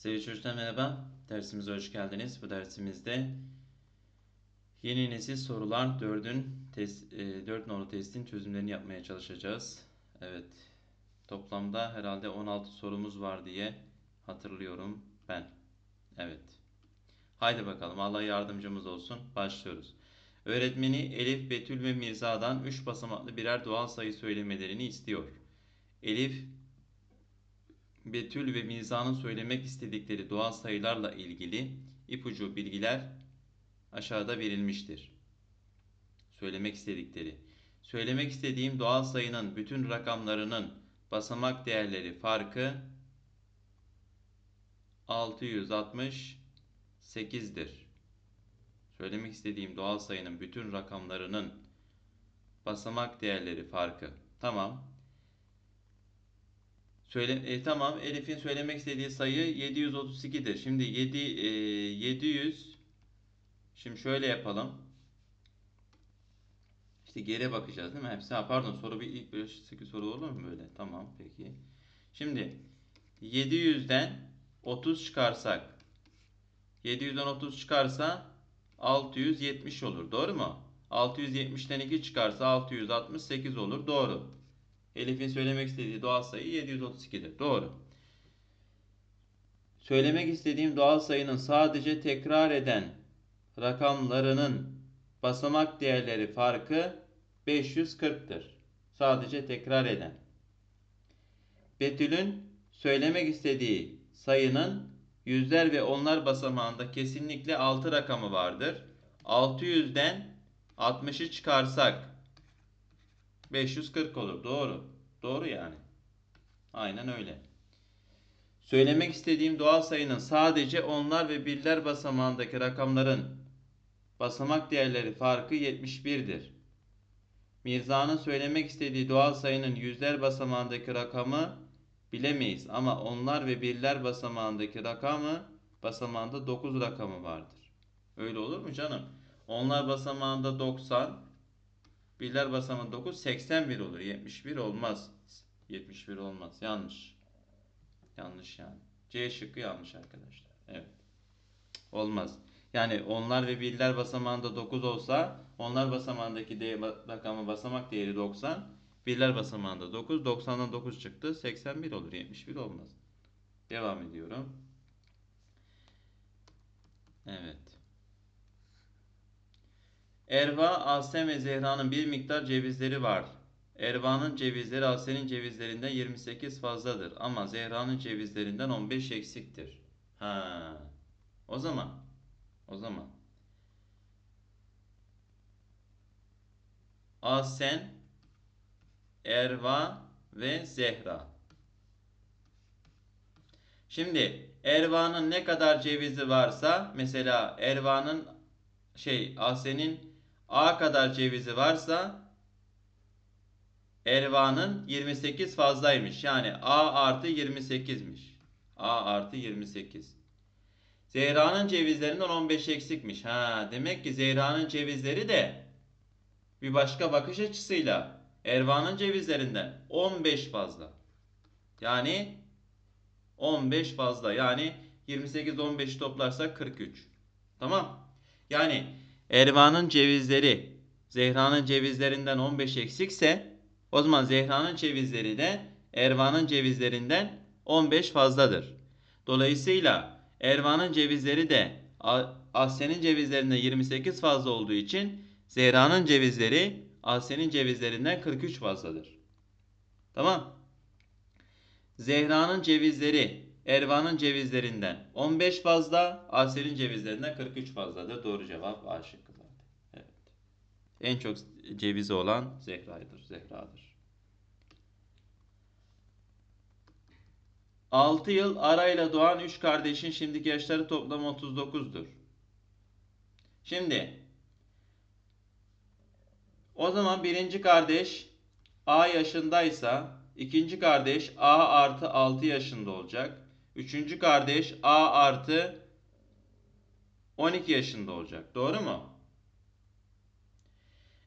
Sevgili çocuklar merhaba. Dersimize hoş geldiniz. Bu dersimizde yeni nesil sorular 4'ün test, e, 4 nolu testin çözümlerini yapmaya çalışacağız. Evet. Toplamda herhalde 16 sorumuz var diye hatırlıyorum ben. Evet. Haydi bakalım Allah yardımcımız olsun. Başlıyoruz. Öğretmeni Elif, Betül ve Mirza'dan 3 basamaklı birer doğal sayı söylemelerini istiyor. Elif, Betül ve Mirza'nın söylemek istedikleri doğal sayılarla ilgili ipucu bilgiler aşağıda verilmiştir. Söylemek istedikleri. Söylemek istediğim doğal sayının bütün rakamlarının basamak değerleri farkı 668'dir. Söylemek istediğim doğal sayının bütün rakamlarının basamak değerleri farkı. Tamam. Söyle, e, tamam Elif'in söylemek istediği sayı 732'dir. Şimdi 7 e, 700 Şimdi şöyle yapalım. İşte geriye bakacağız değil mi? Hepsi ha, pardon soru bir ilk 8 soru olur mu böyle? Tamam peki. Şimdi 700'den 30 çıkarsak 700'den 30 çıkarsa 670 olur. Doğru mu? 670'ten 2 çıkarsa 668 olur. Doğru. Elif'in söylemek istediği doğal sayı 732'dir. Doğru. Söylemek istediğim doğal sayının sadece tekrar eden rakamlarının basamak değerleri farkı 540'tır. Sadece tekrar eden. Betül'ün söylemek istediği sayının yüzler ve onlar basamağında kesinlikle 6 rakamı vardır. 600'den 60'ı çıkarsak 540 olur. Doğru. Doğru yani. Aynen öyle. Söylemek istediğim doğal sayının sadece onlar ve birler basamağındaki rakamların basamak değerleri farkı 71'dir. Mirza'nın söylemek istediği doğal sayının yüzler basamağındaki rakamı bilemeyiz ama onlar ve birler basamağındaki rakamı basamağında 9 rakamı vardır. Öyle olur mu canım? Onlar basamağında 90, birler basamağında 9, 81 olur. 71 olmaz. 71 olmaz. Yanlış. Yanlış yani. C şıkkı yanlış arkadaşlar. Evet. Olmaz. Yani onlar ve birler basamağında 9 olsa onlar basamağındaki değer, rakamı basamak değeri 90. Birler basamağında 9. 90'dan 9 çıktı. 81 olur. 71 olmaz. Devam ediyorum. Evet. Erva, Asem ve Zehra'nın bir miktar cevizleri var. Erva'nın cevizleri Asen'in cevizlerinden 28 fazladır. Ama Zehra'nın cevizlerinden 15 eksiktir. Ha. O zaman. O zaman. Asen, Erva ve Zehra. Şimdi Erva'nın ne kadar cevizi varsa mesela Erva'nın şey Asen'in A kadar cevizi varsa Erva'nın 28 fazlaymış. Yani A artı 28'miş. A artı 28. Zehra'nın cevizlerinden 15 eksikmiş. Ha, demek ki Zehra'nın cevizleri de bir başka bakış açısıyla Erva'nın cevizlerinden 15 fazla. Yani 15 fazla. Yani 28 15 toplarsak 43. Tamam. Yani Erva'nın cevizleri Zehra'nın cevizlerinden 15 eksikse o zaman Zehra'nın cevizleri de Erva'nın cevizlerinden 15 fazladır. Dolayısıyla Erva'nın cevizleri de Asya'nın cevizlerinden 28 fazla olduğu için Zehra'nın cevizleri Asya'nın cevizlerinden 43 fazladır. Tamam. Zehra'nın cevizleri Erva'nın cevizlerinden 15 fazla, Asya'nın cevizlerinden 43 fazladır. Doğru cevap A şıkkı. Evet. En çok cevizi olan Zehra'dır. Zehra'dır. 6 yıl arayla doğan 3 kardeşin şimdiki yaşları toplam 39'dur. Şimdi o zaman birinci kardeş A yaşındaysa ikinci kardeş A artı 6 yaşında olacak. Üçüncü kardeş A artı 12 yaşında olacak. Doğru mu?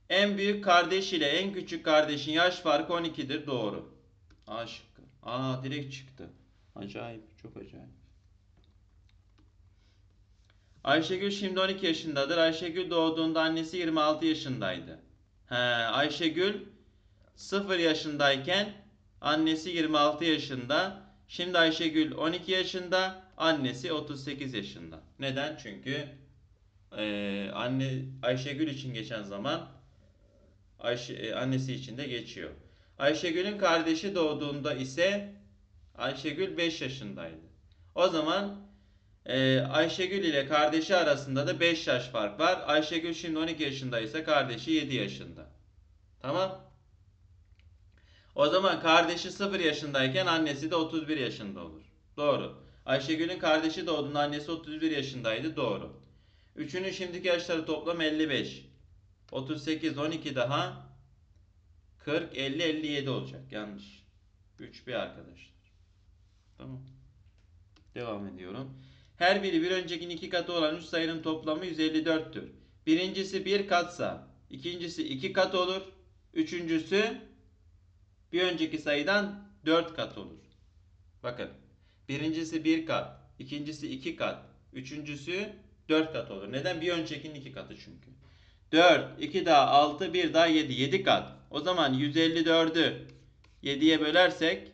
En büyük kardeş ile en küçük kardeşin yaş farkı 12'dir. Doğru. A şıkkı. Aa direkt çıktı. Acayip. Çok acayip. Ayşegül şimdi 12 yaşındadır. Ayşegül doğduğunda annesi 26 yaşındaydı. He, Ayşegül 0 yaşındayken annesi 26 yaşında. Şimdi Ayşegül 12 yaşında, annesi 38 yaşında. Neden? Çünkü eee, anne Ayşegül için geçen zaman Ayşe, e, annesi için de geçiyor. Ayşegül'ün kardeşi doğduğunda ise Ayşegül 5 yaşındaydı. O zaman e, Ayşegül ile kardeşi arasında da 5 yaş fark var. Ayşegül şimdi 12 yaşındaysa kardeşi 7 yaşında. Tamam? O zaman kardeşi 0 yaşındayken annesi de 31 yaşında olur. Doğru. Ayşegül'ün kardeşi doğduğunda annesi 31 yaşındaydı. Doğru. Üçünün şimdiki yaşları toplam 55. 38, 12 daha 40, 50, 57 olacak. Yanlış. 3 bir arkadaşlar. Tamam. Devam ediyorum. Her biri bir öncekinin iki katı olan 3 sayının toplamı 154'tür. Birincisi bir katsa, ikincisi iki kat olur. Üçüncüsü bir önceki sayıdan 4 kat olur. Bakın. Birincisi bir kat, ikincisi iki kat, üçüncüsü 4 kat olur. Neden? Bir öncekinin iki katı çünkü. 4, 2 daha 6, 1 daha 7. 7 kat. O zaman 154'ü 7'ye bölersek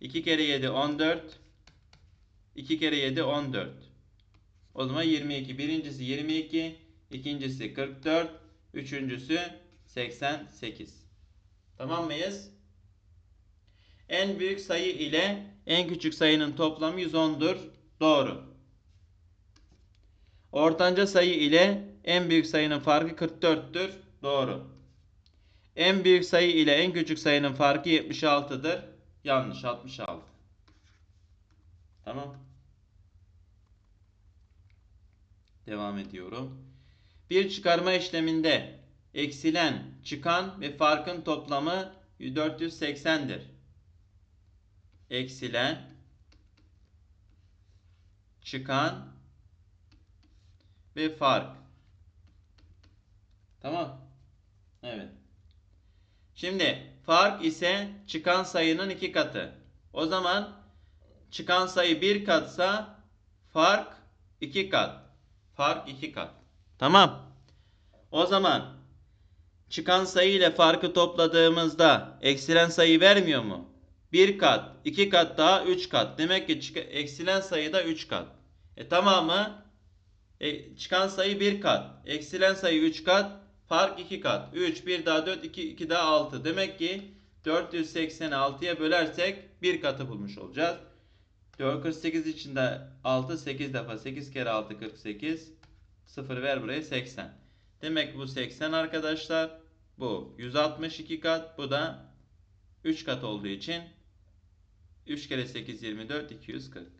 2 kere 7 14. 2 kere 7 14. O zaman 22. Birincisi 22, ikincisi 44, üçüncüsü 88. Tamam mıyız? En büyük sayı ile en küçük sayının toplamı 110'dur. Doğru. Ortanca sayı ile en büyük sayının farkı 44'tür. Doğru. En büyük sayı ile en küçük sayının farkı 76'dır. Yanlış 66. Tamam. Devam ediyorum. Bir çıkarma işleminde eksilen, çıkan ve farkın toplamı 480'dir. Eksilen, çıkan ve fark. Tamam. Evet. Şimdi fark ise çıkan sayının iki katı. O zaman çıkan sayı bir katsa fark iki kat. Fark iki kat. Tamam. O zaman çıkan sayı ile farkı topladığımızda eksilen sayı vermiyor mu? Bir kat, iki kat daha üç kat. Demek ki eksilen sayı da üç kat. E tamamı e, çıkan sayı 1 kat. Eksilen sayı 3 kat. Fark 2 kat. 3, 1 daha 4, 2, 2 daha 6. Demek ki 480'i 6'ya bölersek 1 katı bulmuş olacağız. 448 içinde 6, 8 defa. 8 kere 6, 48. 0 ver buraya 80. Demek bu 80 arkadaşlar. Bu 162 kat. Bu da 3 kat olduğu için 3 kere 8, 24, 240.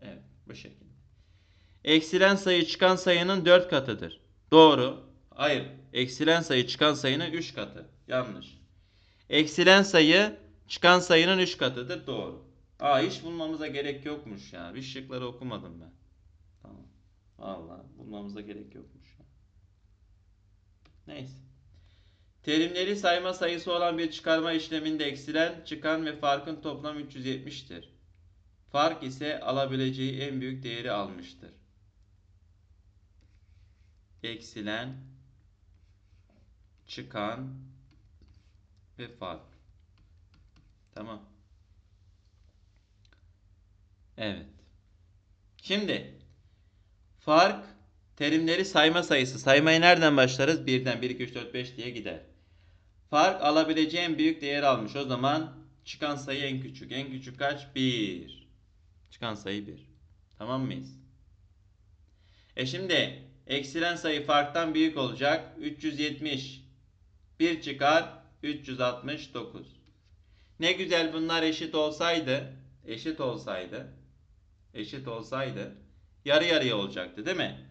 Evet bu şekilde. Eksilen sayı çıkan sayının 4 katıdır. Doğru. Hayır. Eksilen sayı çıkan sayının 3 katı. Yanlış. Eksilen sayı çıkan sayının 3 katıdır. Doğru. Aa hiç bulmamıza gerek yokmuş ya. Bir şıkları okumadım ben. Tamam. Vallahi bulmamıza gerek yokmuş ya. Neyse. Terimleri sayma sayısı olan bir çıkarma işleminde eksilen, çıkan ve farkın toplamı 370'tir. Fark ise alabileceği en büyük değeri almıştır. Eksilen, çıkan ve fark. Tamam. Evet. Şimdi fark terimleri sayma sayısı. Saymayı nereden başlarız? 1'den 1, 2, 3, 4, 5 diye gider. Fark alabileceği en büyük değer almış. O zaman çıkan sayı en küçük. En küçük kaç? 1. Çıkan sayı 1. Tamam mıyız? E şimdi eksilen sayı farktan büyük olacak. 370. 1 çıkar 369. Ne güzel bunlar eşit olsaydı, eşit olsaydı, eşit olsaydı yarı yarıya olacaktı değil mi?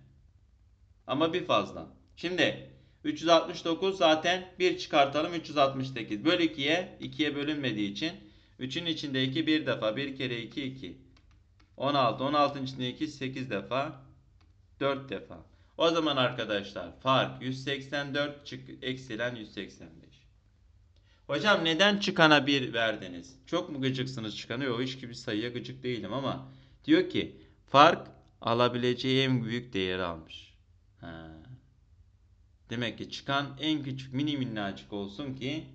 Ama bir fazla. Şimdi 369 zaten 1 çıkartalım 368. Böl 2'ye 2'ye bölünmediği için 3'ün içinde 2 bir defa 1 kere 2 2. 16 16'ın içinde 2 8 defa 4 defa. O zaman arkadaşlar fark 184 çık eksilen 185. Hocam neden çıkana 1 verdiniz? Çok mu gıcıksınız çıkana? Yok hiç gibi sayıya gıcık değilim ama diyor ki fark alabileceği en büyük değeri almış. Ha. Demek ki çıkan en küçük mini minnacık olsun ki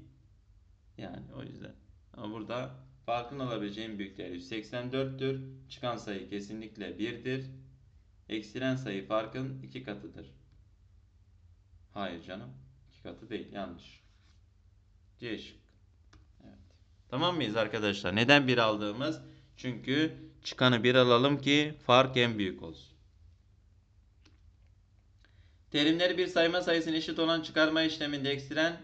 yani o yüzden. Ama burada farkın alabileceği en büyük değer 184'tür. Çıkan sayı kesinlikle 1'dir. Eksilen sayı farkın 2 katıdır. Hayır canım. 2 katı değil. Yanlış. C şık. Evet. Tamam mıyız arkadaşlar? Neden 1 aldığımız? Çünkü çıkanı 1 alalım ki fark en büyük olsun. Terimleri bir sayma sayısının eşit olan çıkarma işleminde eksilen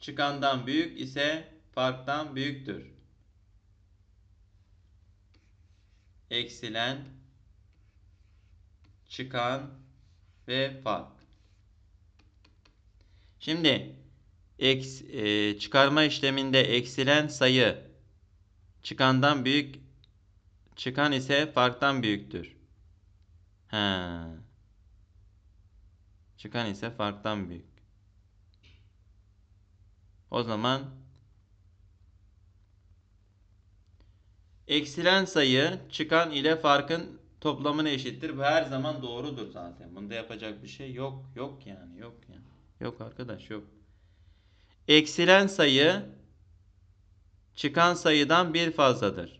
çıkandan büyük ise farktan büyüktür. Eksilen çıkan ve fark. Şimdi eks, e, çıkarma işleminde eksilen sayı çıkandan büyük çıkan ise farktan büyüktür. He. Çıkan ise farktan büyük. O zaman eksilen sayı çıkan ile farkın toplamına eşittir. Bu her zaman doğrudur zaten. Bunda yapacak bir şey yok. Yok yani. Yok yani. Yok arkadaş yok. Eksilen sayı çıkan sayıdan bir fazladır.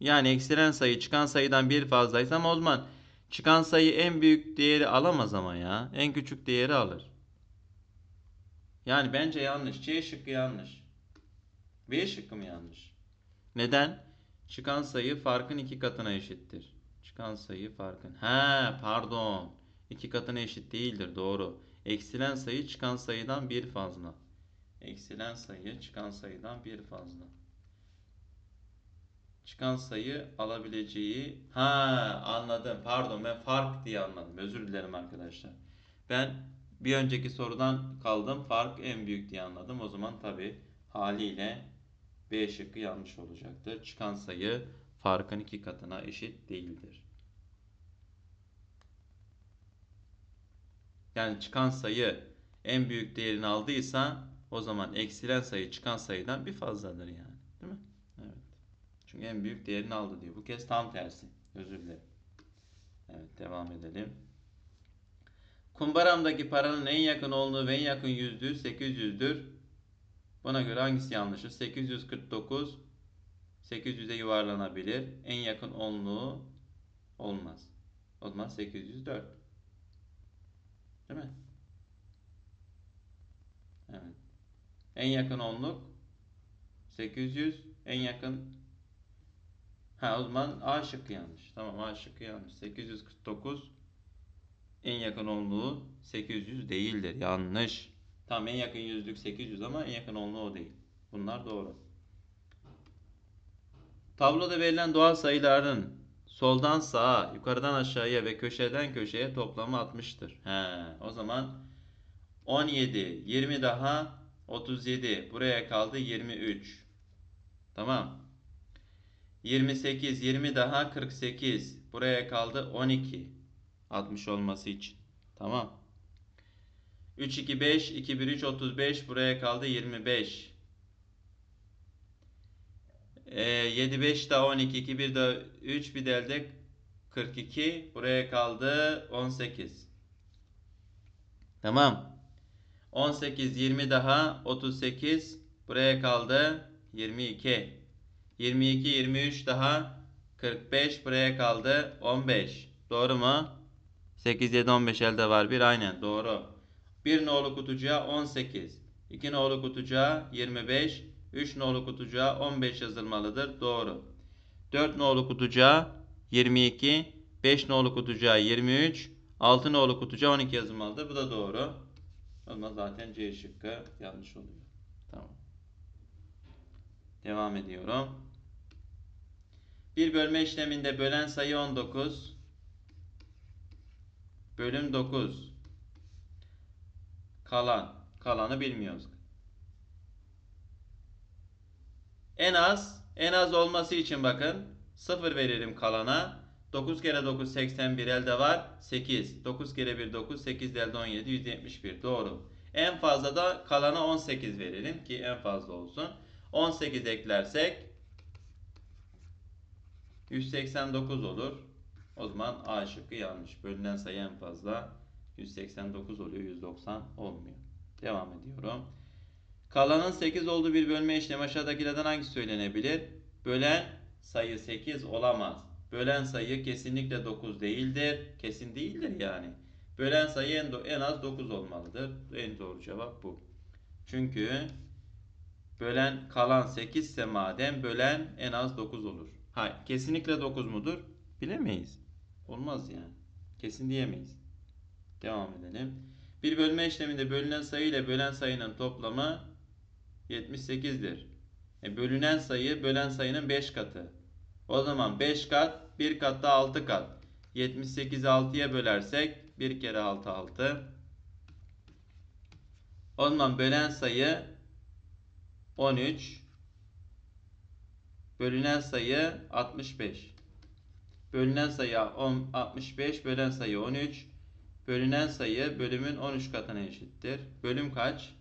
Yani eksilen sayı çıkan sayıdan bir fazlaysa ama o zaman çıkan sayı en büyük değeri alamaz ama ya. En küçük değeri alır. Yani bence yanlış. C şıkkı yanlış. B şıkkı mı yanlış? Neden? Çıkan sayı farkın iki katına eşittir. Çıkan sayı farkın. He pardon. İki katına eşit değildir. Doğru. Eksilen sayı çıkan sayıdan bir fazla. Eksilen sayı çıkan sayıdan bir fazla. Çıkan sayı alabileceği... Ha anladım. Pardon ben fark diye anladım. Özür dilerim arkadaşlar. Ben bir önceki sorudan kaldım. Fark en büyük diye anladım. O zaman tabi haliyle B şıkkı yanlış olacaktır. Çıkan sayı farkın iki katına eşit değildir. Yani çıkan sayı en büyük değerini aldıysa o zaman eksilen sayı çıkan sayıdan bir fazladır yani. Çünkü en büyük değerini aldı diyor. Bu kez tam tersi. Özür dilerim. Evet devam edelim. Kumbaramdaki paranın en yakın olduğu ve en yakın yüzlüğü 800'dür. Buna göre hangisi yanlıştır? 849 800'e yuvarlanabilir. En yakın onluğu olmaz. O zaman 804. Değil mi? Evet. En yakın onluk 800. En yakın Ha o zaman A şıkkı yanlış. Tamam A şıkkı yanlış. 849 en yakın onluğu 800 değildir. Yanlış. Tam en yakın yüzlük 800 ama en yakın onluğu o değil. Bunlar doğru. Tabloda verilen doğal sayıların soldan sağa, yukarıdan aşağıya ve köşeden köşeye toplamı 60'tır. He, o zaman 17, 20 daha 37. Buraya kaldı 23. Tamam. 28, 20 daha 48. Buraya kaldı 12. 60 olması için. Tamam. 3, 2, 5, 2, 1, 3, 35. Buraya kaldı 25. E, 7, 5 daha 12, 2, 1 daha 3, bir de elde 42. Buraya kaldı 18. Tamam. 18, 20 daha 38. Buraya kaldı 22. 22, 23 daha 45. Buraya kaldı 15. Doğru mu? 8, 7, 15 elde var. Bir aynen doğru. 1 nolu kutucuğa 18. 2 nolu kutucuğa 25. 3 nolu kutucuğa 15 yazılmalıdır. Doğru. 4 nolu kutucuğa 22. 5 nolu kutucuğa 23. 6 nolu kutucuğa 12 yazılmalıdır. Bu da doğru. Ama zaten C şıkkı yanlış oluyor. Tamam. Devam ediyorum. Bir bölme işleminde bölen sayı 19. Bölüm 9. Kalan. Kalanı bilmiyoruz. En az en az olması için bakın 0 veririm kalana. 9 kere 9 81 elde var. 8. 9 kere 1 9 8 elde 17 171 doğru. En fazla da kalana 18 verelim ki en fazla olsun. 18 eklersek 189 olur. O zaman A şıkkı yanlış. Bölünen sayı en fazla 189 oluyor. 190 olmuyor. Devam ediyorum. Kalanın 8 olduğu bir bölme işlemi aşağıdakilerden hangisi söylenebilir? Bölen sayı 8 olamaz. Bölen sayı kesinlikle 9 değildir. Kesin değildir yani. Bölen sayı en, en az 9 olmalıdır. En doğru cevap bu. Çünkü bölen kalan 8 ise madem bölen en az 9 olur. Hayır, kesinlikle 9 mudur? Bilemeyiz. Olmaz yani. Kesin diyemeyiz. Devam edelim. Bir bölme işleminde bölünen sayı ile bölen sayının toplamı 78'dir. E, bölünen sayı bölen sayının 5 katı. O zaman 5 kat, 1 kat da 6 kat. 78'i 6'ya bölersek 1 kere 6 6. O zaman bölen sayı 13. Bölünen sayı 65. Bölünen sayı 10, 65, bölen sayı 13. Bölünen sayı bölümün 13 katına eşittir. Bölüm kaç?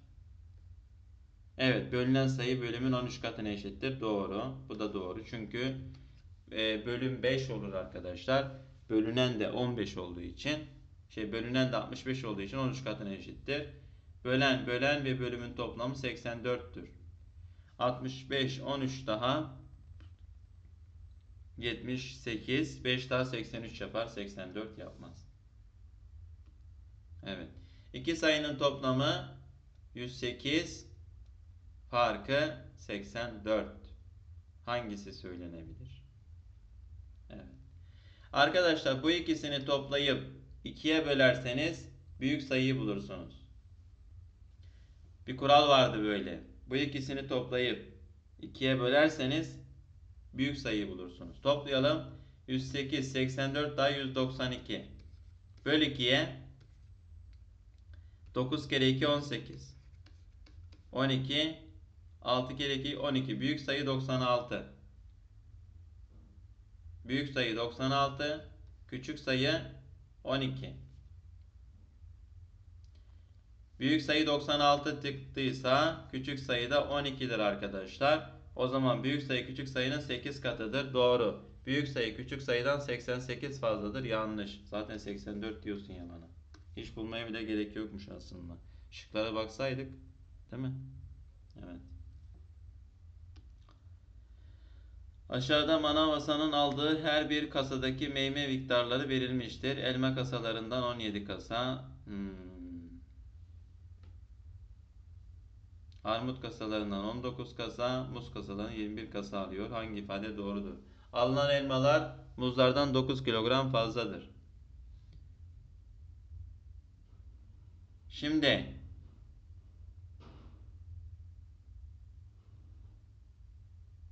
Evet, bölünen sayı bölümün 13 katına eşittir. Doğru. Bu da doğru. Çünkü e, bölüm 5 olur arkadaşlar. Bölünen de 15 olduğu için şey bölünen de 65 olduğu için 13 katına eşittir. Bölen bölen ve bölümün toplamı 84'tür. 65 13 daha 78 5 daha 83 yapar 84 yapmaz. Evet. İki sayının toplamı 108 farkı 84. Hangisi söylenebilir? Evet. Arkadaşlar bu ikisini toplayıp ikiye bölerseniz büyük sayıyı bulursunuz. Bir kural vardı böyle. Bu ikisini toplayıp ikiye bölerseniz büyük sayıyı bulursunuz. Toplayalım. 108, 84 daha 192. Böl 2'ye 9 kere 2 18. 12 6 kere 2 12. Büyük sayı 96. Büyük sayı 96. Küçük sayı 12. Büyük sayı 96 çıktıysa küçük sayı da 12'dir arkadaşlar. O zaman büyük sayı küçük sayının 8 katıdır. Doğru. Büyük sayı küçük sayıdan 88 fazladır. Yanlış. Zaten 84 diyorsun ya bana. Hiç bulmaya bile gerek yokmuş aslında. Şıklara baksaydık. Değil mi? Evet. Aşağıda manav Hasan'ın aldığı her bir kasadaki meyve miktarları verilmiştir. Elma kasalarından 17 kasa. Hmm. Armut kasalarından 19 kasa, muz kasalarından 21 kasa alıyor. Hangi ifade doğrudur? Alınan elmalar muzlardan 9 kilogram fazladır. Şimdi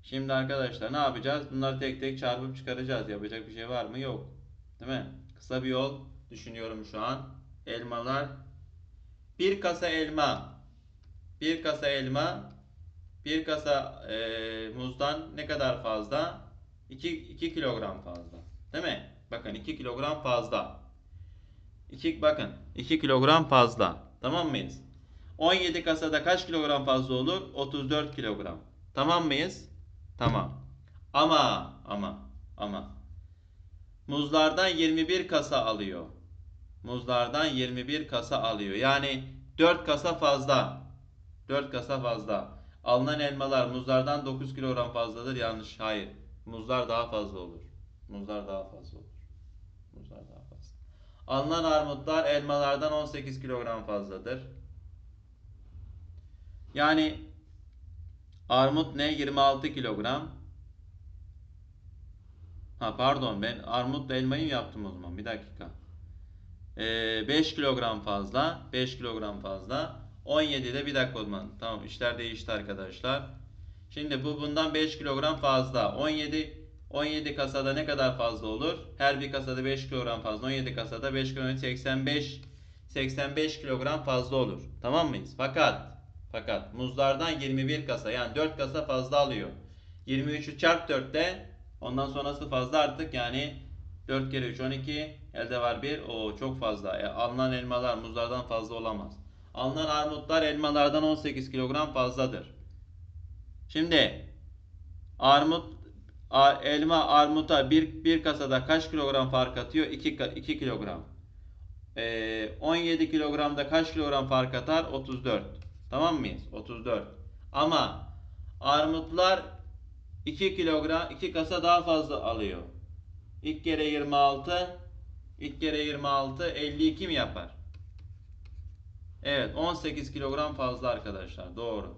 Şimdi arkadaşlar ne yapacağız? Bunları tek tek çarpıp çıkaracağız. Yapacak bir şey var mı? Yok. Değil mi? Kısa bir yol düşünüyorum şu an. Elmalar bir kasa elma bir kasa elma bir kasa e, muzdan ne kadar fazla? 2, 2 kilogram fazla. Değil mi? Bakın 2 kilogram fazla. 2 bakın 2 kilogram fazla. Tamam mıyız? 17 kasada kaç kilogram fazla olur? 34 kilogram. Tamam mıyız? Tamam. Ama ama ama muzlardan 21 kasa alıyor. Muzlardan 21 kasa alıyor. Yani 4 kasa fazla. 4 kasa fazla. Alınan elmalar muzlardan 9 kilogram fazladır. Yanlış. Hayır. Muzlar daha fazla olur. Muzlar daha fazla olur. Muzlar daha fazla. Alınan armutlar elmalardan 18 kilogram fazladır. Yani armut ne? 26 kilogram. Ha pardon ben armutla elmayı yaptım o zaman? Bir dakika. Ee, 5 kilogram fazla. 5 kilogram fazla. 17'de bir dakika o zaman. Tamam işler değişti arkadaşlar. Şimdi bu bundan 5 kilogram fazla. 17 17 kasada ne kadar fazla olur? Her bir kasada 5 kilogram fazla. 17 kasada 5 kilogram 85 85 kilogram fazla olur. Tamam mıyız? Fakat fakat muzlardan 21 kasa yani 4 kasa fazla alıyor. 23'ü çarp 4'te ondan sonrası fazla artık yani 4 kere 3 12 elde var 1 o çok fazla. E, alınan elmalar muzlardan fazla olamaz. Alınan armutlar elmalardan 18 kilogram fazladır. Şimdi armut elma armuta bir, bir kasada kaç kilogram fark atıyor? 2, 2 kilogram. Ee, 17 kilogramda kaç kilogram fark atar? 34. Tamam mıyız? 34. Ama armutlar 2 kilogram 2 kasa daha fazla alıyor. İlk kere 26 ilk kere 26 52 mi yapar? Evet 18 kilogram fazla arkadaşlar. Doğru.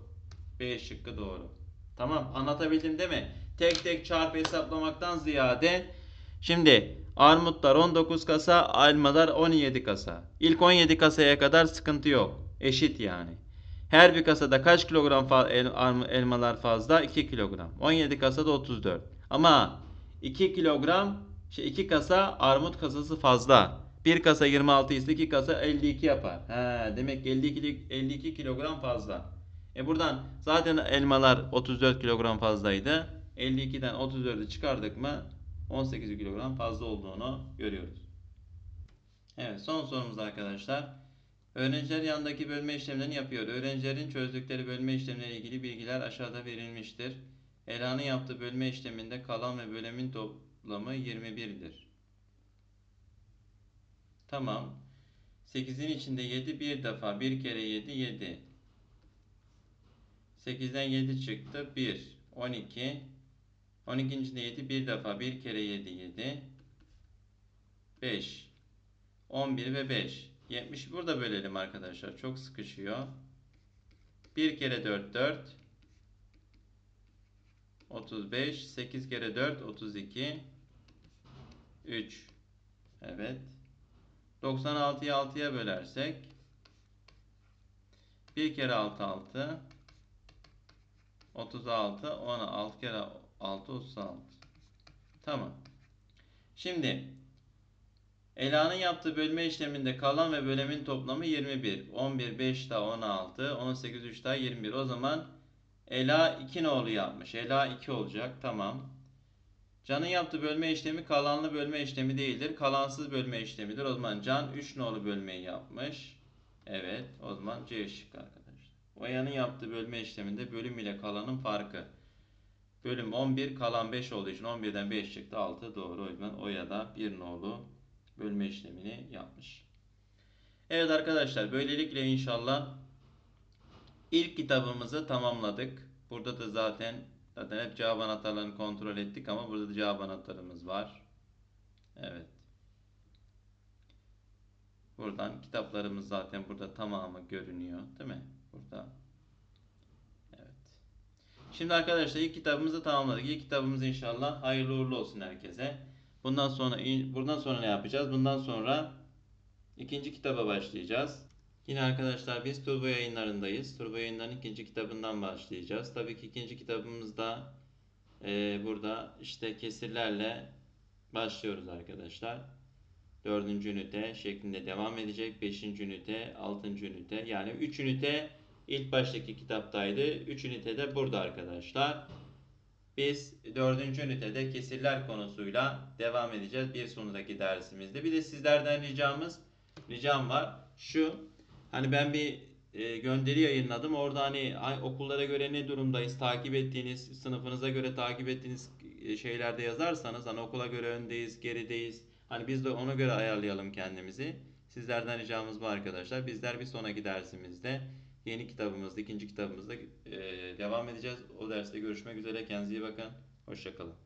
B şıkkı doğru. Tamam anlatabildim değil mi? Tek tek çarpı hesaplamaktan ziyade şimdi armutlar 19 kasa, elmalar 17 kasa. İlk 17 kasaya kadar sıkıntı yok. Eşit yani. Her bir kasada kaç kilogram fa- el- elmalar fazla? 2 kilogram. 17 kasada 34. Ama 2 kilogram şey 2 kasa armut kasası fazla. Bir kasa 26 ise 2 kasa 52 yapar. He, demek ki 52, 52 kilogram fazla. E buradan zaten elmalar 34 kilogram fazlaydı. 52'den 34'ü çıkardık mı 18 kilogram fazla olduğunu görüyoruz. Evet son sorumuz arkadaşlar. Öğrenciler yandaki bölme işlemlerini yapıyor. Öğrencilerin çözdükleri bölme işlemleriyle ilgili bilgiler aşağıda verilmiştir. Ela'nın yaptığı bölme işleminde kalan ve bölemin toplamı 21'dir. Tamam. 8'in içinde 7 bir defa. 1 kere 7 7. 8'den 7 çıktı. 1. 12. 12'nin içinde 7 bir defa. 1 kere 7 7. 5. 11 ve 5. 70 burada bölelim arkadaşlar. Çok sıkışıyor. 1 kere 4 4. 35. 8 kere 4 32. 3. Evet. 96'yı 6'ya bölersek 1 kere 6 6 36 10 6 kere 6 36 Tamam. Şimdi Ela'nın yaptığı bölme işleminde kalan ve bölemin toplamı 21. 11 5 daha 16 18 3 daha 21. O zaman Ela 2 nolu yapmış. Ela 2 olacak. Tamam. Can'ın yaptığı bölme işlemi kalanlı bölme işlemi değildir. Kalansız bölme işlemidir. O zaman Can 3 nolu bölmeyi yapmış. Evet. O zaman C şıkkı arkadaşlar. Oya'nın yaptığı bölme işleminde bölüm ile kalanın farkı. Bölüm 11 kalan 5 olduğu için 11'den 5 çıktı 6 doğru. O yüzden Oya da 1 nolu bölme işlemini yapmış. Evet arkadaşlar böylelikle inşallah ilk kitabımızı tamamladık. Burada da zaten Zaten hep cevap anahtarlarını kontrol ettik ama burada da cevap anahtarımız var. Evet. Buradan kitaplarımız zaten burada tamamı görünüyor. Değil mi? Burada. Evet. Şimdi arkadaşlar ilk kitabımızı tamamladık. İlk kitabımız inşallah hayırlı uğurlu olsun herkese. Bundan sonra buradan sonra ne yapacağız? Bundan sonra ikinci kitaba başlayacağız. Yine arkadaşlar biz Turbo yayınlarındayız. Turbo yayınların ikinci kitabından başlayacağız. Tabii ki ikinci kitabımızda e, burada işte kesirlerle başlıyoruz arkadaşlar. Dördüncü ünite şeklinde devam edecek. Beşinci ünite, altıncı ünite. Yani üç ünite ilk baştaki kitaptaydı. Üç ünite de burada arkadaşlar. Biz dördüncü ünitede kesirler konusuyla devam edeceğiz bir sonraki dersimizde. Bir de sizlerden ricamız, ricam var. Şu Hani ben bir e, gönderi yayınladım. Orada hani okullara göre ne durumdayız, takip ettiğiniz, sınıfınıza göre takip ettiğiniz e, şeylerde yazarsanız hani okula göre öndeyiz, gerideyiz. Hani biz de ona göre ayarlayalım kendimizi. Sizlerden ricamız bu arkadaşlar. Bizler bir sonraki dersimizde yeni kitabımızda, ikinci kitabımızda e, devam edeceğiz. O derste görüşmek üzere. Kendinize iyi bakın. Hoşçakalın.